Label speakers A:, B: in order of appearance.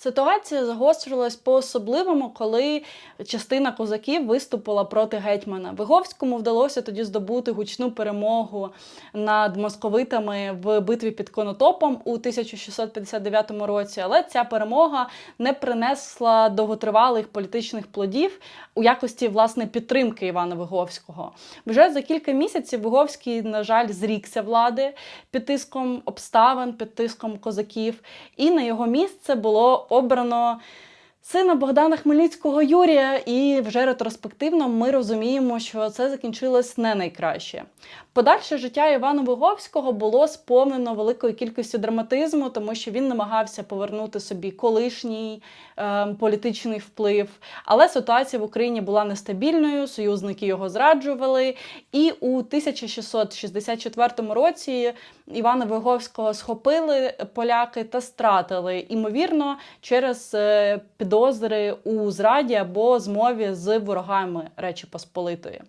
A: Ситуація загострилась по-особливому, коли частина козаків виступила проти гетьмана. Виговському вдалося тоді здобути гучну перемогу над московитами в битві під Конотопом у 1659 році. Але ця перемога не принесла довготривалих політичних плодів у якості власне підтримки Івана Виговського. Вже за кілька місяців Виговський, на жаль, зрікся влади під тиском обставин, під тиском козаків, і на його місце було обрано. Сина Богдана Хмельницького Юрія, і вже ретроспективно ми розуміємо, що це закінчилось не найкраще. Подальше життя Івана Виговського було сповнено великою кількістю драматизму, тому що він намагався повернути собі колишній е, політичний вплив. Але ситуація в Україні була нестабільною, союзники його зраджували. І у 1664 році Івана Виговського схопили поляки та стратили, імовірно, через е, підозри у зраді або змові з ворогами Речі Посполитої.